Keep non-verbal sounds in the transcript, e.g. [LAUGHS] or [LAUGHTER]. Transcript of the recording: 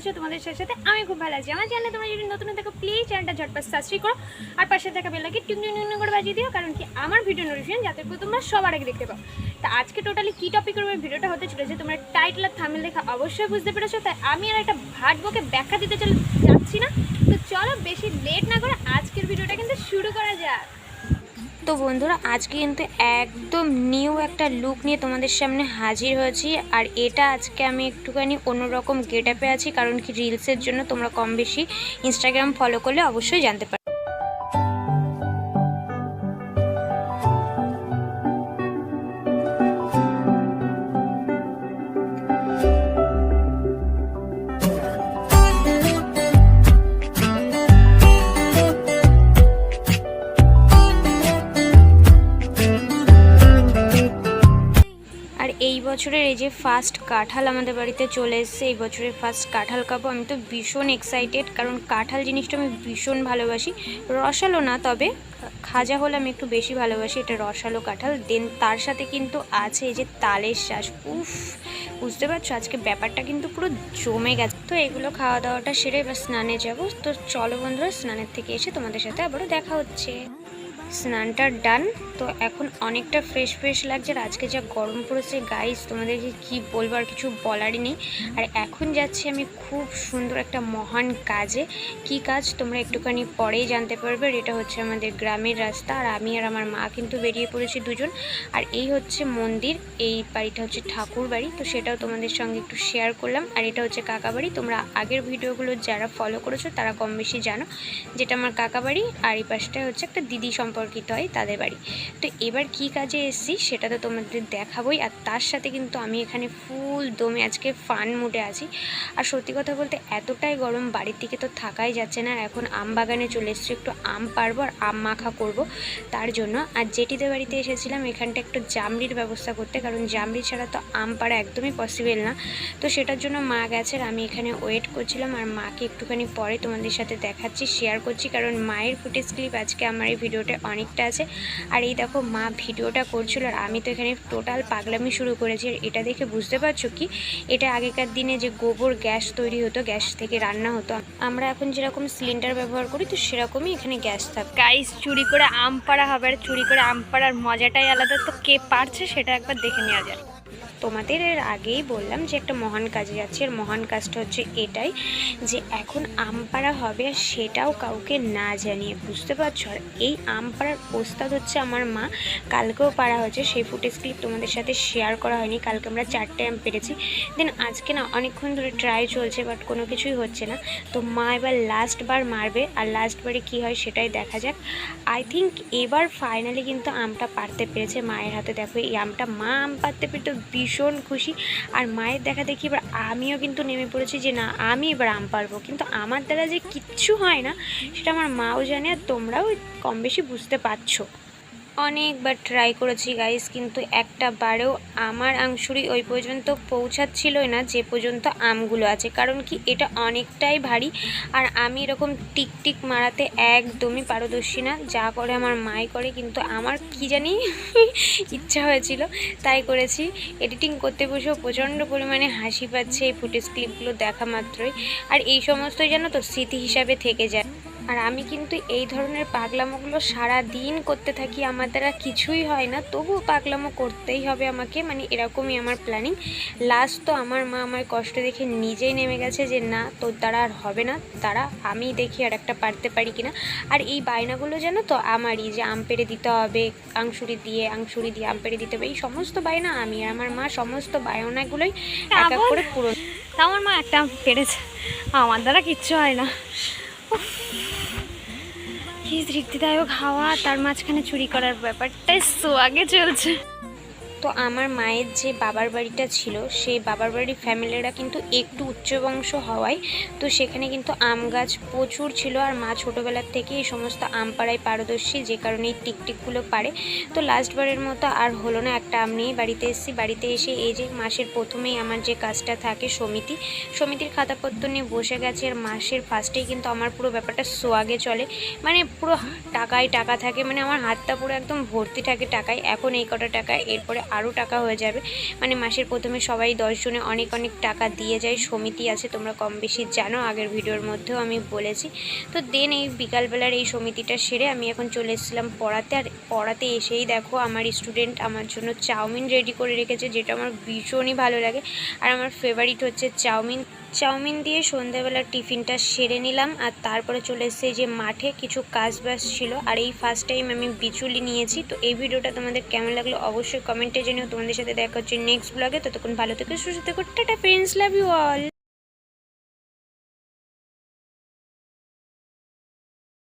আছো তোমাদের সাথে সাথে, আমি খুব ভালো আছি। আমার চ্যানেলে তোমরা যদি নতুন থাকো প্লিজ চ্যানেলটা ঝটপট সাবস্ক্রাইব করো। আর পাশে থাকা বেলাকে টিউন টিং করে বাজিয়ে দিও, কারণ কি আমার ভিডিও নোটিফিকেশন যাতে করে তোমরা সবার আগে দেখতে পাও। তা আজকে টোটালি কী টপিকের উপর ভিডিওটা হতে চলেছে তোমরা টাইটেল আর থামেল দেখা অবশ্যই বুঝতে পেরেছ। তাই আমি আর একটা ভাট বকে ব্যাখ্যা দিতে চলে যাচ্ছি না তো চলো বেশি লেট না করে আজকের ভিডিওটা কিন্তু শুরু করা যাক তো বন্ধুরা আজকে কিন্তু একদম নিউ একটা লুক নিয়ে তোমাদের সামনে হাজির হয়েছি। আর এটা আজকে আমি একটুখানি অন্যরকম গেট আপে আছি, কারণ কি রিলসের জন্য তোমরা কম বেশি ইনস্টাগ্রাম ফলো করলে অবশ্যই জানতে পারো বছরের এই যে ফার্স্ট কাঁঠাল আমাদের বাড়িতে চলে এসেছে, এই বছরের ফার্স্ট কাঁঠাল খাব। আমি তো ভীষণ এক্সাইটেড কারণ কাঁঠাল জিনিসটা আমি ভীষণ ভালোবাসি। রসালো না, তবে খাজা হলে আমি একটু বেশি ভালোবাসি, এটা রসালো কাঁঠাল। দেন তার সাথে কিন্তু আছে এই যে তালের শ্বাস উফ, বুঝতে পারছ? আজকে ব্যাপারটা কিন্তু পুরো জমে গেছে। তো এগুলো খাওয়া দাওয়াটা সেরে এবার স্নানে যাব। তো চলো বন্ধুরা, স্নানের থেকে এসে তোমাদের সাথে আবারও দেখা হচ্ছে। স্নানটা ডান। তো এখন অনেকটা ফ্রেশ ফ্রেশ লাগছে আর আজকে যা গরম পড়েছে গাইস তোমাদেরকে কি বলব আর কিছু বলারই নেই। আর এখন যাচ্ছি আমি খুব সুন্দর একটা মহান কাজে। কি কাজ? তোমরা একটুখানি পরেই জানতে পারবে। আর এটা হচ্ছে আমাদের গ্রামের রাস্তা। আর আমি আর আমার মা কিন্তু বেরিয়ে পড়েছি দুজন। আর এই হচ্ছে মন্দির, এই বাড়িটা হচ্ছে ঠাকুর বাড়ি। তো সেটাও তোমাদের সঙ্গে একটু শেয়ার করলাম। আর এটা হচ্ছে কাকা বাড়ি। তোমরা আগের ভিডিওগুলো যারা ফলো করেছ, তারা কম বেশি জানো। যেটা আমার কাকা বাড়ি, আর এই পাশটা হচ্ছে একটা দিদি সম্পর্কিত হয় তাদের বাড়ি। তো এবার কি কাজে এসেছি সেটা তো তোমাদের দেখাবোই। আর তার সাথে কিন্তু আমি এখানে ফুল দমে আজকে ফান মুডে আছি। আর সত্যি কথা বলতে এতটাই গরম, বাড়ির দিকে তো থাকাই যাচ্ছে না। এখন আম বাগানে চলে এসেছি, একটু আম পারব আর আম মাখা করব তার জন্য। আর জেঠিদের বাড়িতে এসেছিলাম এখানটা একটু জামরির ব্যবস্থা করতে, কারণ জামরি ছাড়া তো আম পাড়া একদমই পসিবল না। তো সেটার জন্য মা গেছে আমি এখানে ওয়েট করছিলাম আর মাকে একটুখানি পরে তোমাদের সাথে দেখাচ্ছি শেয়ার করছি। কারণ মায়ের ফুটেজ ক্লিপ আজকে আমার এই ভিডিওটা অনেকটা আছে। আর এই দেখো, মা ভিডিওটা করছিল আর আমি তো এখানে টোটাল পাগলামি শুরু করেছি। আর এটা দেখে বুঝতে পারছ কি? এটা আগেকার দিনে যে গোবর গ্যাস তৈরি হতো, গ্যাস থেকে রান্না হতো। আমরা এখন যেরকম সিলিন্ডার ব্যবহার করি, তো সেরকমই এখানে গ্যাস থাকে। গাইস চুরি করে আম পাড়া হবে। আর চুরি করে আম পাড়ার মজাটাই আলাদা। তো কে পারছে সেটা একবার দেখে নেওয়া যায় তোমাদের এর আগেই বললাম যে একটা মহান কাজে যাচ্ছি আর মহান কাজটা হচ্ছে এটাই যে এখন আম পাড়া হবে আর সেটাও কাউকে না জানিয়ে, বুঝতে পারছ? আর এই আম পাড়ার ওস্তাদ হচ্ছে আমার মা, কালকেও পাড়া হয়েছে, সেই ফুটেজ ক্লিপ তোমাদের সাথে শেয়ার করা হয়নি, কালকে আমরা চারটে আম পেরেছি। দেন আজকে না অনেকক্ষণ ধরে ট্রাই চলছে বাট কোনো কিছুই হচ্ছে না। তো মা এবার লাস্ট বার মারবে আর লাস্ট বারে কী হয় সেটাই দেখা যাক। আই থিঙ্ক এবার ফাইনালি কিন্তু আমটা পারতে পেরেছে মায়ের হাতে। দেখো এই আমটা মা আম পারতে পেরে তো ভীষণ খুশি। আর মায়ের দেখা দেখি এবার আমিও কিন্তু নেমে পড়েছি যে, না, আমি এবার আম পারব। কিন্তু আমার দ্বারা যে কিচ্ছু হয় না, সেটা আমার মাও জানে আর তোমরাও কম বেশি বুঝতে পারছ। অনেকবার ট্রাই করেছি গাইস কিন্তু একটা বারেও আমার আংশুরি ওই পর্যন্ত পৌঁছাচ্ছিলই না, যে পর্যন্ত আমগুলো আছে। কারণ কি, এটা অনেকটাই ভারী আর আমি এরকম টিকটিক মারাতে একদমই পারদর্শী না। যা করে আমার মাই করে, কিন্তু আমার কি জানি [LAUGHS] ইচ্ছা হয়েছিল, তাই করেছি। এডিটিং করতে বসেও প্রচণ্ড পরিমাণে হাসি পাচ্ছে এই ফুটেজ ক্লিপগুলো দেখা মাত্রই। আর এই সমস্তই যেন তো, স্মৃতি হিসাবে থেকে যায়। আর আমি কিন্তু এই ধরনের পাগলামোগুলো সারা দিন করতে থাকি আমার দ্বারা কিছুই হয় না। তবুও পাগলামো করতেই হবে আমাকে মানে এরকমই আমার প্ল্যানিং লাস্ট তো আমার মা আমার কষ্ট দেখে নিজেই নেমে গেছে যে না তোর দ্বারা আর হবে না। তারা আমি দেখি আর একটা পারতে পারি কিনা। আর এই বায়নাগুলো যেন তো আমারই যে আম পেড়ে দিতে হবে আংশুরি দিয়ে আংশুরি দিয়ে আম পেড়ে দিতে হবে এই সমস্ত বায়না আমি আর আমার মা সমস্ত বায়নাগুলোই এক এক করে পূরণ তা আমার মা একটা আম পেরেছে আমার দ্বারা কিচ্ছু হয় না। কি তৃপ্তিদায়ক হাওয়া তার মাঝখানে চুরি করার ব্যাপারটাই সো আগে চলছে। তো আমার মায়ের যে বাবার বাড়িটা ছিল, সেই বাবার বাড়ির ফ্যামিলিরা কিন্তু একটু উচ্চ বংশ হওয়ায়, তো সেখানে কিন্তু আম গাছ প্রচুর ছিল আর মা ছোটোবেলার থেকে এই সমস্ত আম পাড়ায় পারদর্শী, যে কারণে এই টিকটিকগুলো পারে তো লাস্টবারের মতো আর হলো না, একটা আম নিয়ে বাড়িতে এসেছি। বাড়িতে এসে এই যে মাসের প্রথমেই আমার যে কাজটা থাকে সমিতি, সমিতির খাতাপত্র নিয়ে বসে গেছে আর মাসের ফার্স্টেই কিন্তু আমার পুরো ব্যাপারটা সোয়াগে চলে। মানে পুরো টাকায় টাকা থাকে মানে আমার হাতটা পুরো একদম ভর্তি থাকে টাকায়। এখন এই কটা টাকা, এরপরে আরও টাকা হয়ে যাবে। মানে মাসের প্রথমে সবাই দশজনে অনেক অনেক টাকা দিয়ে যায়। সমিতি আছে, তোমরা কম বেশি জানো, আগের ভিডিওর মধ্যেও আমি বলেছি। তো দেন এই বিকালবেলার এই সমিতিটা সেরে আমি এখন চলে এসেছিলাম পড়াতে। আর পড়াতে এসেই দেখো আমার স্টুডেন্ট আমার জন্য চাউমিন রেডি করে রেখেছে, যেটা আমার ভীষণই ভালো লাগে। আর আমার ফেভারিট হচ্ছে চাউমিন। চাউমিন দিয়ে সন্ধ্যাবেলার টিফিনটা সেরে নিলাম। আর তারপরে চলে এসেছে যে মাঠে কিছু কাজ বাজ ছিল। আর এই ফার্স্ট টাইম আমি বিচুলি নিয়েছি। তো এই ভিডিওটা তোমাদের কেমন লাগল অবশ্যই কমেন্টে জানিও তোমাদের সাথে দেখা হচ্ছে নেক্সট ব্লগে ততক্ষণ ভালো থেকে, সুস্থ থেকো। Tata friends love you all